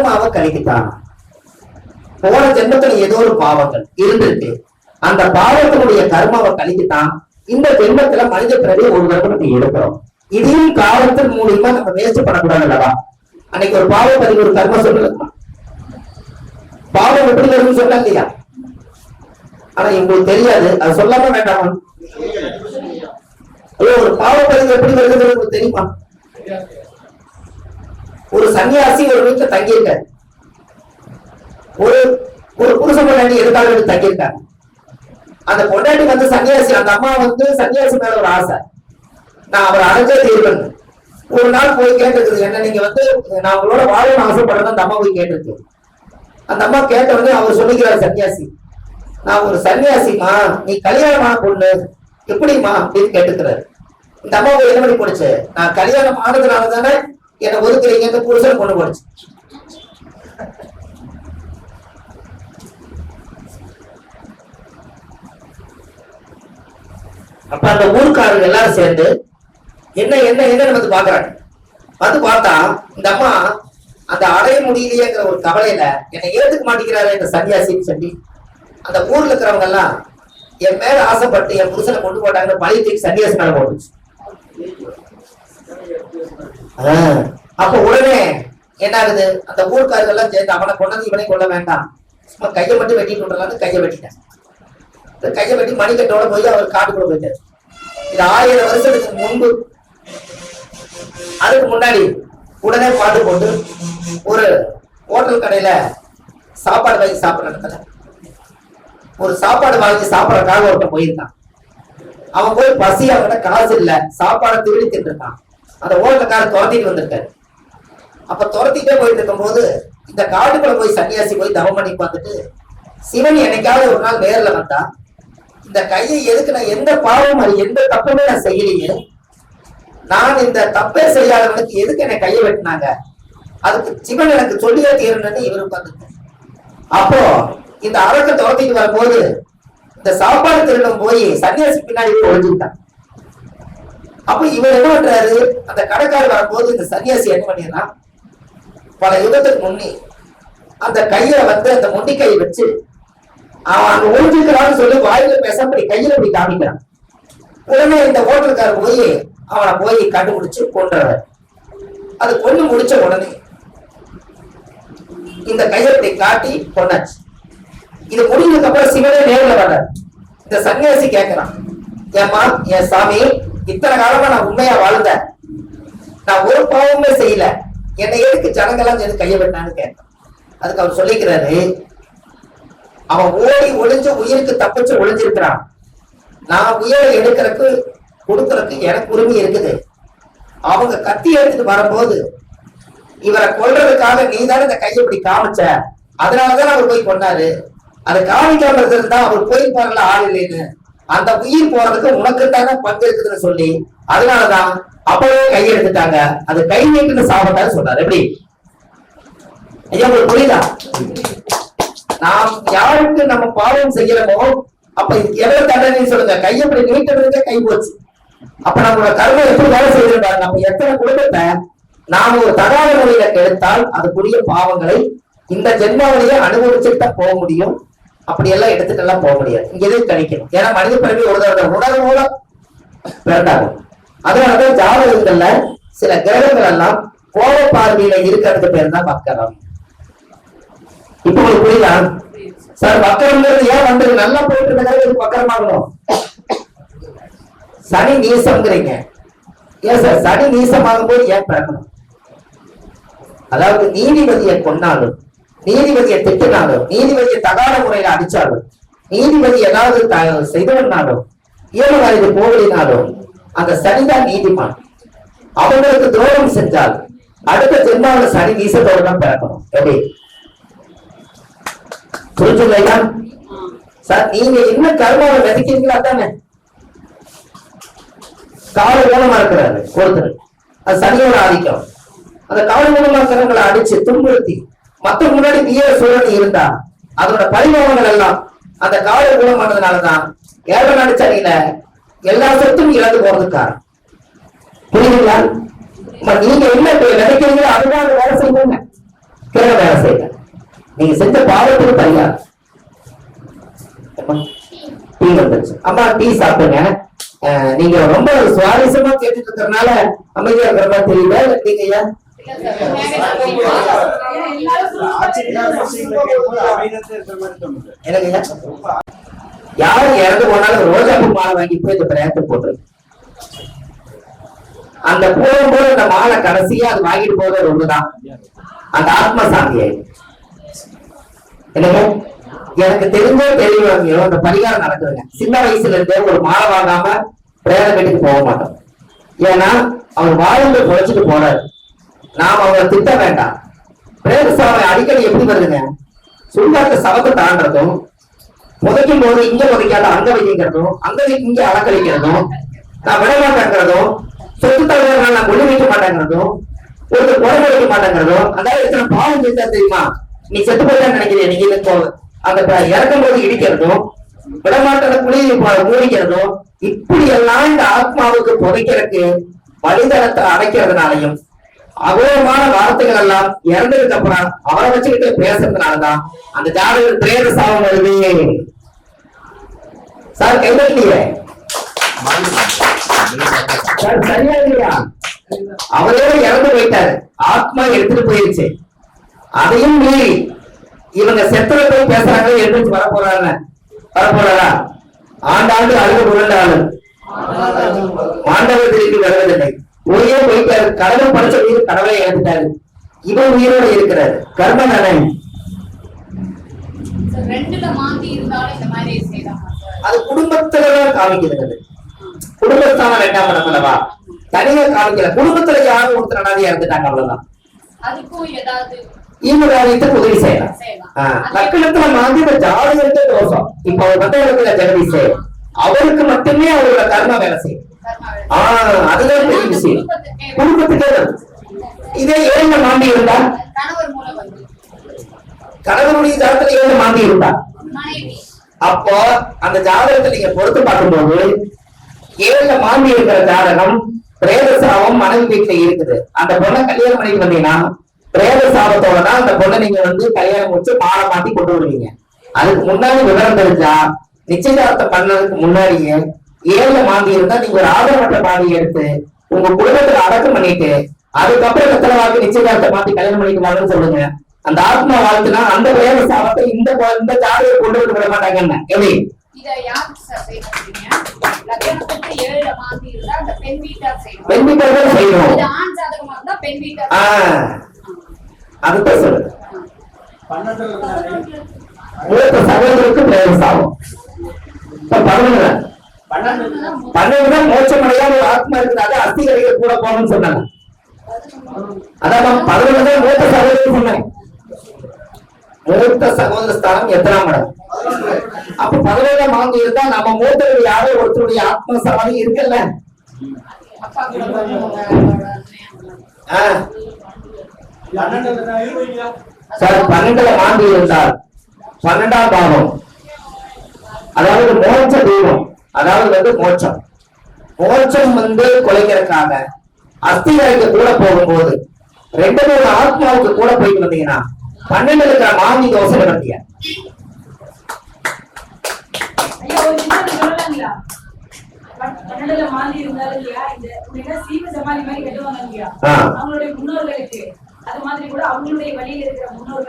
கர்மாவை கழிக்கிட்டான் போன ஜென்மத்துல ஏதோ ஒரு பாவங்கள் இருந்திருக்கு. அந்த பாவத்தினுடைய கர்மாவை கழிக்கிட்டான் இந்த ஜென்மத்துல மனித பிறவி ஒரு தடவை நம்ம எடுக்கிறோம். இதையும் காலத்தின் மூலியமா நம்ம வேஸ்ட் பண்ணக்கூடாது அல்லவா? அன்னைக்கு ஒரு பாவ பதிவு ஒரு கர்ம சொல்லலாம் பாவம் எப்படி வரும்னு சொல்ல இல்லையா? ஆனா உங்களுக்கு தெரியாது. அது சொல்லாம வேண்டாமா? ஒரு பாவ பதிவு எப்படி வருதுன்னு உங்களுக்கு தெரியுமா? ஒரு சன்னியாசி ஒரு வீட்டுல தங்கியிருக்காரு. ஒரு ஒரு புருஷ பொண்டாட்டி எதுக்காக வீட்டு தங்கியிருக்காங்க அந்த பொண்டாட்டி வந்து சன்னியாசி அந்த அம்மா வந்து சன்னியாசி மேல ஒரு ஆசை. நான் அவரை அடைஞ்சே தீர்வேன் ஒரு நாள் போய் கேட்டிருக்குது என்ன நீங்க வந்து நான் உங்களோட வாழணும்னு ஆசைப்படுறேன் அந்த அம்மா போய் கேட்டிருக்கு. அந்த அம்மா கேட்ட உடனே அவர் சொல்லிக்கிறார் சன்னியாசி நான் ஒரு சன்னியாசிமா நீ கல்யாணமான பொண்ணு எப்படிமா அப்படின்னு கேட்டுக்கிறாரு. இந்த அம்மா போய் என்ன பண்ணி போடுச்சு நான் கல்யாணம் ஆனதுனால தானே என்னை ஒதுக்குறீங்க இந்த புருஷன் பொண்ணு போடுச்சு அப்ப அந்த ஊருக்காரங்க எல்லாரும் சேர்ந்து என்ன என்ன என்ன வந்து பாக்குறாங்க வந்து பார்த்தா இந்த அம்மா அந்த அடைய முடியலையேங்கிற ஒரு கவலையில என்னை ஏத்துக்க மாட்டேங்கிறாரு இந்த சன்னியாசின்னு சொல்லி அந்த ஊர்ல இருக்கிறவங்க எல்லாம் என் மேல ஆசைப்பட்டு என் புருஷனை கொண்டு போட்டாங்கன்னு பழைய தூக்கி சன்னியாசி மேல போட்டுச்சு. அப்ப உடனே என்ன ஆகுது அந்த ஊர்க்காரர்கள் எல்லாம் சேர்ந்து அவனை கொண்டது இவனை கொள்ள வேண்டாம். சும்மா கையை மட்டும் வெட்டிட்டு விட்டுறலாம்னு கையை வெட்டிட்டேன். கையை வெட்டி மணிக்கட்டோட போய் அவர் காட்டுக்குள்ள போயிட்டார். இது ஆயிரம் வருஷத்துக்கு முன்பு. அதுக்கு முன்னாடி உடனே பாட்டு போட்டு ஒரு ஹோட்டல் கடையில சாப்பாடு வாங்கி சாப்பிட்ற இடத்துல ஒரு சாப்பாடு வாங்கி சாப்பிடறதுக்காக ஒருத்தன் போயிருக்கான். அவன் போய் பசி அவன்கிட்ட காசு இல்லை. சாப்பாடை திருடி தின்றுட்டான் அந்த ஹோட்டல்காரன் துரத்திட்டு வந்திருக்காரு. அப்ப துரத்திட்டே போயிட்டு இருக்கும்போது இந்த காட்டுக்குள்ள போய் சன்னியாசி போய் தவம் பண்ணி பார்த்துட்டு சிவன் என்னைக்காவது ஒரு நாள் நேரில் வந்தா இந்த கையை எதுக்கு நான் எந்த பாவம் அது எந்த தப்புமே நான் செய்யலையே நான் இந்த தப்பே செய்யாதவனுக்கு எதுக்கு என்னை கையை வெட்டினாங்க? அதுக்கு சிவன் எனக்கு சொல்லியே தீரணும்னு இவர் உட்கார்ந்து அப்போ இந்த அரக்க துரத்திட்டு வரும்போது இந்த சாப்பாடு திருடம் போய் சன்னியாசி பின்னாடி போய் ஒழிஞ்சுட்டான் அப்ப இவர் என்ன பண்றாரு? அந்த கடைக்காரர் வரும்போது இந்த சன்னியாசி என்ன பண்ணிடுறான்? பல யுகத்துக்கு முன்னே அந்த கையை வந்து அந்த முண்டி கையை வச்சு அவன் அங்க ஒழிஞ்சுக்கிறான்னு சொல்லி வாயில பேசாம கையில அப்படி காமிக்கிறான். உடனே இந்த ஹோட்டல்காரர் போய் அவனை போய் கண்டுபிடிச்சு கொண்டுறார் அது கொண்டு முடிச்ச உடனே இந்த கையை இப்படி காட்டி கொண்டாச்சு இது முடிஞ்சதுக்கு அப்புறம் சிவனே நேரில் வர்றார். இந்த சன்னியாசி கேட்கிறான் ஏமா என் சாமி இத்தனை காலமா நான் உண்மையா வாழ்ந்தேன். நான் ஒரு பாவமே செய்யல. என்னை எதுக்கு ஜனங்கெல்லாம் எது கையை விட்டான்னு கேட்டான். அதுக்கு அவர் சொல்லிக்கிறாரு அவன் ஓடி ஒளிஞ்சு உயிருக்கு தப்பிச்சு ஒளிஞ்சிருக்கிறான். நான் உயிரை எடுக்கிறதுக்கு கொடுக்கறதுக்கு எனக்கு உரிமை இருக்குது. அவங்க கத்தி எடுத்துட்டு வரும்போது இவரை கொல்றதுக்காக நீ தானே இந்த கையை இப்படி காமிச்ச? அதனாலதான் அவர் போய் கொண்டாரு அதை காமிக்காம தான் அவர் போயிருப்பாருல ஆள் இல்லைன்னு. அந்த உயிர் போறதுக்கு உனக்கு தானே பங்கு இருக்குதுன்னு சொல்லி அதனாலதான் அப்பவே கையெடுத்துட்டாங்க அது கை நீட்டுன்னு சாப்பிட்டாரு சொன்னார். எப்படி? ஐயா உங்களுக்கு புரியுதா? நாம் யாருக்கு நம்ம பாவம் செய்யறோமோ அப்ப எவ்வளவு தண்டனை சொல்லுங்க. கை இப்படி நீட்டுறதுக்கே கை போச்சு. அப்ப நம்மளோட கர்மம் எப்படி வேலை செய்திருப்பாரு நம்ம எத்தனை குடும்பத்தை நாம ஒரு தகாத முறையில கெடுத்தால் அதுக்குரிய பாவங்களை இந்த ஜென்மாவிலேயே அனுபவிச்சுட்டு போக முடியும். அப்படி எல்லாம் எடுத்துட்டு எல்லாம் போக முடியாது. இங்க எதுவும் கணிக்கணும்? ஏன்னா மனித பிறவி ஒரு தடவை உணர்வு மூலம் பிறந்தாகும். அதனாலதான் ஜாதகங்கள்ல சில கிரகங்கள் எல்லாம் கோப பார்வையில இருக்கிறது பேர் தான் மக்கரம் இப்ப உங்களுக்கு புரியுதா? சார் வக்கரம்ங்கிறது ஏன் வந்தது? நல்லா போயிட்டு இருந்த இது மக்கரமாகணும் சனி நீசம்ங்கிறீங்க. ஏன் சார்? சனி நீசமாகும் போது ஏன் பிறக்கணும்? அதாவது நீதிபதியை கொண்டாலும் நீதிபதியை திட்டினாலும் நீதிபதியை தகாத முறையில அடிச்சாலும் நீதிபதி ஏதாவது செய்தவனாலும் இயல்பு வயது போகலினாலும் அந்த சனிதான் நீதிமான். அவங்களுக்கு துரோகம் செஞ்சால் அடுத்த ஜென்மாவில் சனி நீசத்தோடு தான் பிறக்கணும். எப்படி? புரிஞ்சுங்களா சார் நீங்க என்ன கர்மாவை விதைக்கிறீங்களா தானே? காவல் மூலமா இருக்கிறாரு ஒருத்தர். அது சனியோட ஆதிக்கம். அந்த காவல் மூலமா இருக்கிறவங்களை அடிச்சு துன்புறுத்தி மத்த முன்னாடி தீய சூழல் இருந்தா அதோட பரிமாணங்கள் எல்லாம் அந்த காவல் குணம் பண்ணதுனாலதான் ஏழ சனியில எல்லா சொத்தும் இழந்து போறதுக்கு புரியுதுங்களா? நீங்க என்ன நினைக்கிறீங்களோ அதுதான் வேலை செய்யுங்க. கிரக வேலை செய்யுங்க. நீங்க செஞ்ச பாவத்துக்கு பரிகாரம் டீ வந்துருச்சு. அம்மா டீ சாப்பிடுங்க. நீங்க ரொம்ப சுவாரஸ்யமா கேட்டுட்டு இருக்கிறதுனால அமைதியா இருக்கிற மாதிரி தெரியல. நீங்க யாரும் இறந்து போனாலும் ரோஜா பூ மாலை வாங்கி போய் இந்த பிரயத்தை போட்டு அந்த போகும்போது அந்த மாலை கடைசியா அது வாங்கிட்டு போகிறது ஒண்ணுதான். அந்த ஆத்ம சாந்தியை. என்னங்க எனக்கு தெரிஞ்சோ தெரியவங்களோ அந்த பரிகாரம் நடக்குதுங்க. சின்ன வயசுல இருந்தே ஒரு மாலை வாங்காம பிரேத வீட்டுக்கு போக மாட்டோம். ஏன்னா அவர் வாழ்ந்து குறைச்சிட்டு போறாரு. நாம் அவரை திட்ட வேண்டாம். பிரேத சாவை அடிக்கடி எப்படி வருதுங்க? சுடுகாட்டு சவத்தை தாண்டதும் புதைக்கும் போது இங்க புதைக்காத அங்க வைக்கிறதும் அங்க வைக்க இங்க அலக்கழிக்கிறதும் நான் விடமாட்டேங்கிறதும் சொத்து தலைவர்கள் நான் கொண்டு வைக்க மாட்டேங்கிறதும் ஒருத்தர் குறை வைக்க மாட்டேங்கிறதும் அதாவது எத்தனை பாவம் செஞ்சா தெரியுமா? நீ செத்து போயிட்டா நினைக்கிறேன் நீங்க இப்போ அந்த இறக்கும் போது இடிக்கிறதும் விடமாட்டத குழி மூடிக்கிறதும் இப்படி எல்லாம் இந்த ஆத்மாவுக்கு புதைக்கிறதுக்கு வழிதளத்தை அடைக்கிறதுனாலையும் அகோரமான வார்த்தைகள் எல்லாம் இறந்ததுக்கு அப்புறம் அவரை வச்சுக்கிட்டு பேசுறதுனாலதான் அந்த ஜாதகர் பிரேத சாபம் வருது. சார் கைதட்டியே சார் சரியா இல்லையா? அவரோட இறந்து போயிட்டாரு. ஆத்மா எடுத்துட்டு போயிருச்சு. அதையும் மீறி இவங்க செத்துல போய் பேசுறாங்க எழுந்துச்சு வர போறாங்க. வர போறாரா? ஆண்டாண்டு அழுக புரண்டாலும். ஆண்டவர் திருப்பி வருவதில்லை. ஒரே போயிட்டாரு கடவுள் படிச்ச உயிர் கடவுளை இழந்துட்டாரு இவன் உயிரோட இருக்கிறாரு. கர்ம நலன். மாத்தி மாதிரி அது குடும்பத்துலதான் காமிக்கிறது. குடும்பத்தான ரெண்டாம் இடம் அல்லவா? தனியா காமிக்கல. குடும்பத்துல யாரும் ஒருத்தர் அனாதையா இருந்துட்டாங்க அவ்வளவுதான். காரியத்துக்கு உதவி செய்யலாம். லக்கணத்துல இந்த ஜாதகத்தை தோஷம். இப்ப அவர் வந்து இருக்கிற ஜெகதீஷ் அவருக்கு மட்டுமே அவரோட கர்ம வேலை செய்யும். அதுதான் பெரிய விஷயம். குடும்பத்துக்கே குடும்பத்துக்கே வருது. இதே ஏழு இருந்தா கணவனுடைய ஜாதகத்துல ஏழு இருந்தா மனைவி. அப்போ அந்த ஜாதகத்தை நீங்க பொறுத்து பார்க்கும்போது ஏழுல மாந்தி இருக்கிற ஜாதகம் பிரேத சாபம் மனைவி வீட்டுல இருக்குது. அந்த பொண்ணை கல்யாணம் பண்ணிட்டு வந்தீங்கன்னா பிரேத சாபத்தோட தான் அந்த பொண்ணை நீங்க வந்து கல்யாணம் முடிச்சு மாலை மாத்தி கொண்டு வருவீங்க. அதுக்கு முன்னாடி விவரம் தெரிஞ்சா நிச்சயதார்த்தம் பண்ணதுக்கு முன்னாடியே ஏழுல மாந்தி இருந்தா நீங்க ஒரு ஆதரவற்ற பாதியை எடுத்து உங்க குடும்பத்துல அடக்கம் பண்ணிட்டு அதுக்கப்புறம் வெத்தலை வாக்கு நிச்சயதார்த்தம் மாத்தி கல்யாணம் பண்ணிக்குவாங்கன்னு சொல்லுங்க. அந்த ஆத்மா வாழ்த்துனா அந்த பிரேத சாபத்தை இந்த இந்த ஜாதகம் கொண்டு வந்து விட மாட்டாங்கன்னு. எப்படி? பெண் வீட்டார் செய்யணும். அதுதான் இருந்தாலே மூத்த சகோதரருக்கு பிரேத சாபம். பதினொன்று பன்னெண்டு மோட்சமடையாத ஒரு ஆத்மா இருக்குது அது அஸ்திகரிகள் கூட போகணும்னு சொன்னாங்க. அதான் பதினொன்று தான் மூத்த சகோதரர் சொன்னாங்க. மூத்த சகோதர ஸ்தானம் எத்தனாம் இடம்? அப்ப பதினேழாம் ஆண்டு இருந்தா நம்ம மூத்தர்கள் யாரோ ஒருத்தருடைய ஆத்ம சமாதி இருக்குல்ல? ஆஹ் சார் பன்னெண்டுல மாந்தி இருந்தார் பன்னெண்டாம் பாவம். அதாவது மோட்ச தெய்வம். அதாவது வந்து மோட்சம் மோட்சம் வந்து குலைக்கிறதுக்காக அஸ்திகாரிக்கு கூட போகும்போது ரெண்டு மூணு ஆத்மாவுக்கு கூட போயிட்டு வந்தீங்கன்னா பன்னெண்டுல இருக்கிற மாந்தி தோசை நடத்திய ஐயா, ஒரு நிமிஷம் சொல்லலாங்களா? பன்- பன்னெண்டுல மாந்தி இருந்தாலும் இல்லையா, இந்த முன்ன சீவ சமாதி மாதிரி கட்டுவாங்க இல்லையா? ஆ. அவங்களுடைய முன்னோர்களுக்கு அது மாதிரி கூட அவங்களுடைய வழியில் இருக்கிற முன்னோர்கள்